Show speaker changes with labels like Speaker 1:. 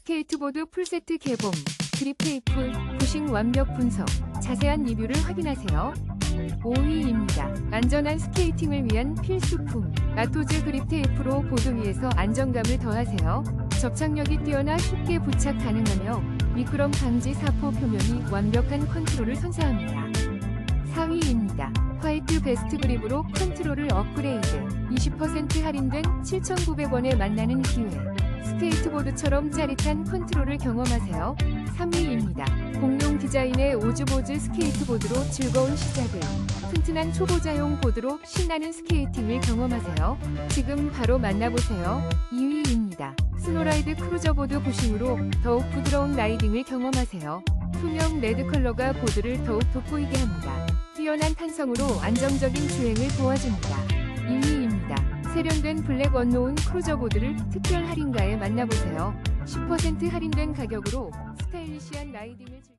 Speaker 1: 스케이트보드 풀세트 개봉, 그립 테이프, 부싱 완벽 분석, 자세한 리뷰를 확인하세요. 5위입니다. 안전한 스케이팅을 위한 필수품, 라토즈 그립 테이프로 보드 위에서 안정감을 더하세요. 접착력이 뛰어나 쉽게 부착 가능하며 미끄럼 방지 사포 표면이 완벽한 컨트롤을 선사합니다. 4위입니다. 화이트 베스트 그립으로 컨트롤을 업그레이드. 20% 할인된 7,900원에 만나는 기회. 스케이트보드처럼 짜릿한 컨트롤을 경험하세요. 3위입니다. 공룡 디자인의 오즈보즈 스케이트보드로 즐거운 시작을. 튼튼한 초보자용 보드로 신나는 스케이팅을 경험하세요. 지금 바로 만나보세요. 2위입니다. 스노라이드 크루저보드 부싱으로 더욱 부드러운 라이딩을 경험하세요. 투명 레드 컬러가 보드를 더욱 돋보이게 합니다. 뛰어난 탄성으로 안정적인 주행을 도와줍니다. 2위입니다. 세련된 블랙 언노운 크루저 보드를 특별 할인가에 만나보세요. 10% 할인된 가격으로 스타일리시한 라이딩을 즐